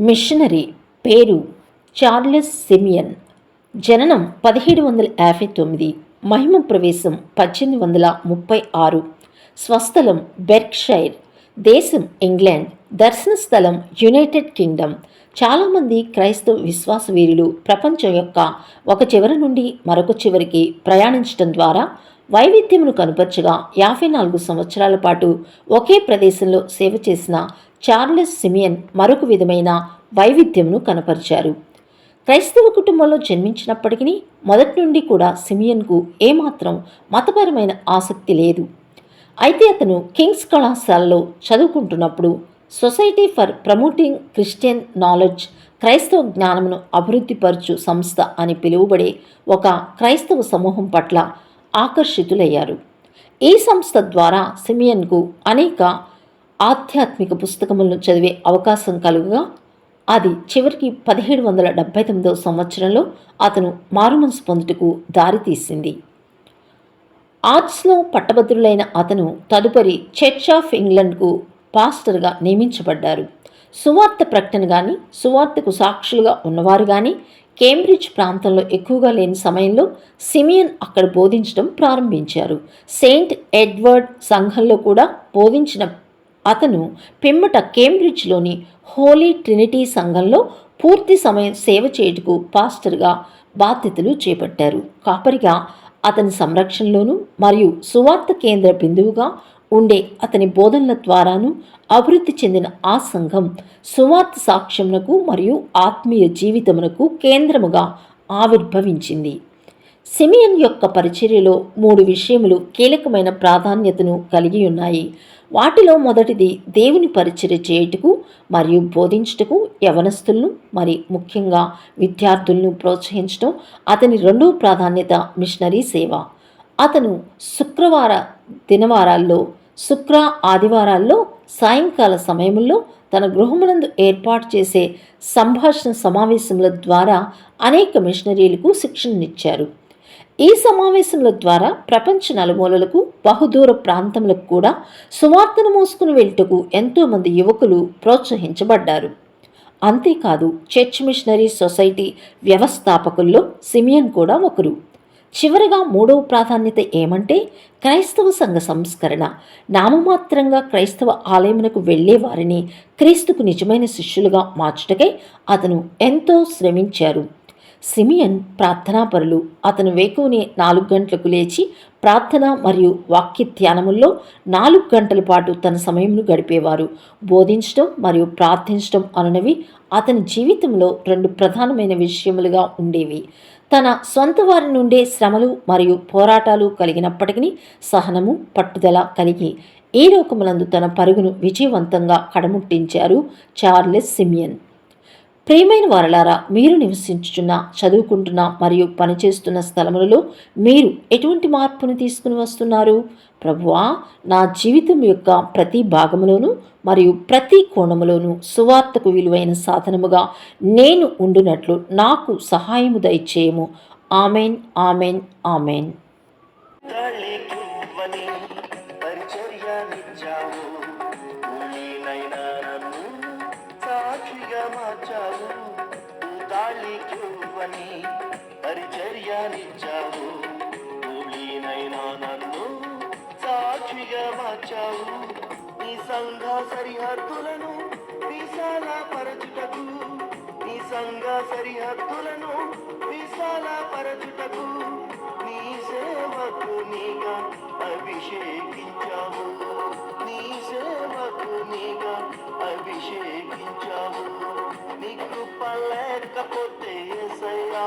Machinery పేరు Charles Simeon. జననం పదిహేడు వందల యాభై తొమ్మిది. మహిమ ప్రవేశం పద్దెనిమిది వందల ముప్పై ఆరు. స్వస్థలం బెర్క్షైర్. దేశం ఇంగ్లాండ్. దర్శన స్థలం యునైటెడ్ కింగ్డమ్. చాలామంది క్రైస్తవ విశ్వాస వీరులు ప్రపంచం యొక్క ఒక చివరి నుండి మరొక చివరికి ప్రయాణించడం ద్వారా వైవిధ్యమును కనుపరచగా యాభై నాలుగు సంవత్సరాల పాటు ఒకే ప్రదేశంలో సేవ చేసిన చార్లెస్ సిమియన్ మరొక విధమైన వైవిధ్యమును కనపరిచారు. క్రైస్తవ కుటుంబంలో జన్మించినప్పటికీ మొదటి నుండి కూడా సిమియన్కు ఏమాత్రం మతపరమైన ఆసక్తి లేదు. అయితే అతను కింగ్స్ కళాశాలలో చదువుకుంటున్నప్పుడు society for promoting Christian knowledge క్రైస్తవ జ్ఞానమును అభివృద్ధిపరచు సంస్థ అని పిలువబడే ఒక క్రైస్తవ సమూహం పట్ల ఆకర్షితులయ్యారు. ఈ సంస్థ ద్వారా సిమియన్కు అనేక ఆధ్యాత్మిక పుస్తకములను చదివే అవకాశం కలుగుగా అది చివరికి పదిహేడు వందల డెబ్బై తొమ్మిదవ సంవత్సరంలో అతను మారుమనసు పొందుటకు దారితీసింది. ఆర్ట్స్లో పట్టభద్రులైన అతను తదుపరి చర్చ్ ఆఫ్ ఇంగ్లండ్కు పాస్టర్గా నియమించబడ్డారు. సువార్త ప్రకటన కానీ సువార్తకు సాక్షులుగా ఉన్నవారు కానీ కేంబ్రిడ్జ్ ప్రాంతంలో ఎక్కువగా లేని సమయంలో సిమియన్ అక్కడ బోధించడం ప్రారంభించారు. సెయింట్ ఎడ్వర్డ్ సంఘంలో కూడా బోధించిన అతను పిమ్మట కేంబ్రిడ్జ్లోని హోలీ ట్రినిటీ సంఘంలో పూర్తి సమయం సేవ చేయుటకు పాస్టర్గా బాధ్యతలు చేపట్టారు. కాపరిగా అతని సంరక్షణలోను మరియు సువార్త కేంద్ర బిందువుగా ఉండే అతని బోధనల ద్వారాను అభివృద్ధి చెందిన ఆ సంఘం సువార్త సాక్ష్యమునకు మరియు ఆత్మీయ జీవితమునకు కేంద్రముగా ఆవిర్భవించింది. సిమియన్ యొక్క పరిచర్యలో మూడు విషయములు కీలకమైన ప్రాధాన్యతను కలిగి ఉన్నాయి. వాటిలో మొదటిది దేవుని పరిచర్య చేయుటకు మరియు బోధించుటకు యవనస్తులను మరి ముఖ్యంగా విద్యార్థులను ప్రోత్సహించడం అతని రెండవ ప్రాధాన్యత మిషనరీ సేవ. అతను శుక్రవార దినవారాల్లో శుక్ర ఆదివారాల్లో సాయంకాల సమయంలో తన గృహమునందు ఏర్పాటు చేసే సంభాషణ సమావేశముల ద్వారా అనేక మిషనరీలకు శిక్షణనిచ్చారు. ఈ సమావేశముల ద్వారా ప్రపంచ నలుమూలలకు బహుదూర ప్రాంతములకు కూడా సువార్తను మోసుకుని వెళ్ళుటకు ఎంతోమంది యువకులు ప్రోత్సహించబడ్డారు. అంతేకాదు చర్చ్ మిషనరీ సొసైటీ వ్యవస్థాపకుల్లో సిమియన్ కూడా ఒకరు. చివరగా మూడవ ప్రాధాన్యత ఏమంటే క్రైస్తవ సంఘ సంస్కరణ. నామమాత్రంగా క్రైస్తవ ఆలయమునకు వెళ్ళే వారిని క్రీస్తుకు నిజమైన శిష్యులుగా మార్చుటకై అతను ఎంతో శ్రమించారు. సిమియన్ ప్రార్థనాపరులు. అతను వేకువనే నాలుగు గంటలకు లేచి ప్రార్థన మరియు వాక్య ధ్యానముల్లో నాలుగు గంటల పాటు తన సమయంను గడిపేవారు. బోధించడం మరియు ప్రార్థించడం అనునవి అతని జీవితంలో రెండు ప్రధానమైన విషయములుగా ఉండేవి. తన సొంత వారి నుండే శ్రమలు మరియు పోరాటాలు కలిగినప్పటికీ సహనము పట్టుదల కలిగి ఈ లోకములందు తన పరుగును విజయవంతంగా కడముట్టించారు చార్లెస్ సిమియన్. ప్రియమైన వారలారా మీరు నివసించుచున్న చదువుకుంటున్న మరియు పనిచేస్తున్న స్థలములలో మీరు ఎటువంటి మార్పును తీసుకుని వస్తున్నారు? ప్రభువా నా జీవితం యొక్క ప్రతి భాగములోనూ మరియు ప్రతి కోణములోనూ సువార్తకు విలువైన సాధనముగా నేను ఉండునట్లు నాకు సహాయము దయచేయము. Amen amen amen. తల్లికివ్వని సాక్షిగా మార్చావు తాళికివ్వని పరిచర్యనిచ్చావు నీనైనా నన్ను సాక్షిగా మార్చావు. నీ సంఘ సరిహద్దులను విశాల పరచుటకు నీ సంఘ సరిహద్దులను విశాల పరచుటకు నీ సేవకు నీగా అభిషేకించావు. నీ సేవ నీగా అభిషేకించావు నీ కృప లేకపోతే ఏసయ్యా.